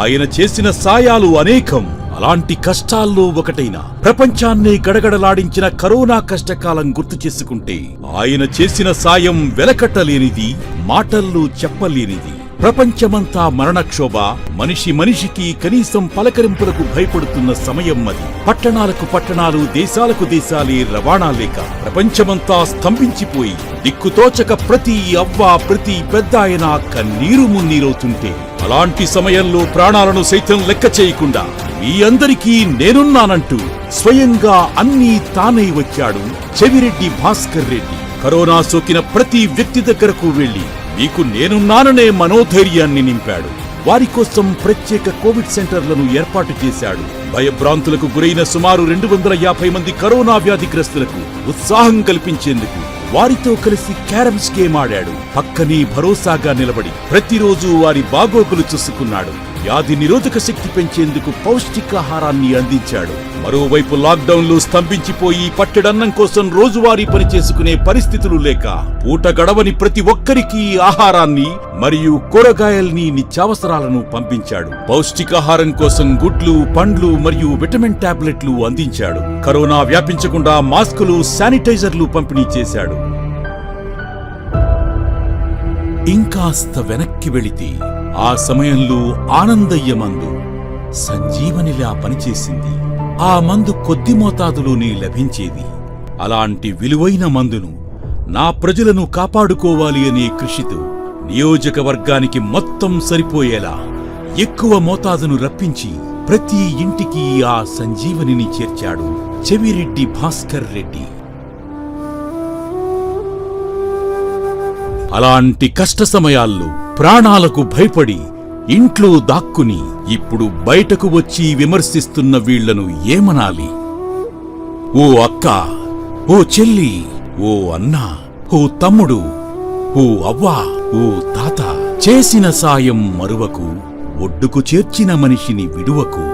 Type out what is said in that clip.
ఆయన చేసిన సాయాలు అనేకం. అలాంటి కష్టాల్లో ఒకటైన ప్రపంచాన్ని గడగడలాడించిన కరోనా కష్టకాలం గుర్తు చేసుకుంటే ఆయన చేసిన సాయం వెలకట్టలేనిది మాటల్లో చెప్పలేనిది. ప్రపంచమంతా మరణక్షోభ మనిషి మనిషికి కనీసం పలకరింపులకు భయపడుతున్న సమయం అది. పట్టణాలకు పట్టణాలు దేశాలకు దేశాలే రవాణా లేక ప్రపంచమంతా స్తంభించిపోయి దిక్కుతోచక ప్రతి అవ్వ ప్రతి పెద్దాయన కన్నీరు మున్నీరవుతుంటే అలాంటి సమయంలో ప్రాణాలను సైతం లెక్క చేయకుండా మీ అందరికీ నేనున్నానంటూ స్వయంగా అన్నీ తానై వచ్చాడు చెవిరెడ్డి భాస్కర్ రెడ్డి. కరోనా సోకిన ప్రతి వ్యక్తి దగ్గరకు వెళ్ళి మీకు నేనున్నాననే మనోధైర్యాన్ని నింపాడు. వారి కోసం ప్రత్యేక కోవిడ్ సెంటర్లను ఏర్పాటు చేశాడు. భయభ్రాంతులకు గురైన సుమారు రెండు వందల యాభై మంది కరోనా వ్యాధిగ్రస్తులకు ఉత్సాహం కల్పించేందుకు వారితో కలిసి క్యారమ్స్ గేమ్ ఆడాడు. పక్కనే భరోసాగా నిలబడి ప్రతిరోజు వారి బాగోగులు చూసుకున్నాడు. వ్యాధి నిరోధక శక్తి పెంచేందుకు పౌష్టికాహారాన్ని అందించాడు. మరోవైపు లాక్డౌన్లు స్తంభించిపోయి పట్టెడన్నం కోసం రోజువారీ పని చేసుకునే పరిస్థితులు లేక పూట గడవని ప్రతి ఒక్కరికి ఆహారాన్ని మరియు కూరగాయల్ని నిత్యావసరాలను పంపించాడు. పౌష్టికాహారం కోసం గుడ్లు పండ్లు మరియు విటమిన్ టాబ్లెట్లు అందించాడు. కరోనా వ్యాపించకుండా మాస్కులు శానిటైజర్లు పంపిణీ చేశాడు. ఇంకాస్త వెనక్కి వెళితే ఆ సమయంలో ఆనందయ్య మందు సంజీవనిలా పనిచేసింది. ఆ మందు కొద్ది మోతాదులోనే లభించేది. అలాంటి విలువైన మందును నా ప్రజలను కాపాడుకోవాలి అనే కృషితో నియోజకవర్గానికి మొత్తం సరిపోయేలా ఎక్కువ మోతాదును రప్పించి ప్రతి ఇంటికి ఆ సంజీవనిని చేర్చాడు చెవిరెడ్డి భాస్కర్ రెడ్డి. అలాంటి కష్ట సమయాల్లో ప్రాణాలకు భయపడి ఇంట్లో దాక్కుని ఇప్పుడు బయటకు వచ్చి విమర్శిస్తున్న వీళ్ళను ఏమనాలి? ఓ అక్క ఓ చెల్లి ఓ అన్న ఓ తమ్ముడు ఓ అవ్వా ఓ తాత చేసిన సాయం మరువకు ఒడ్డుకు చేర్చిన మనిషిని విడువకు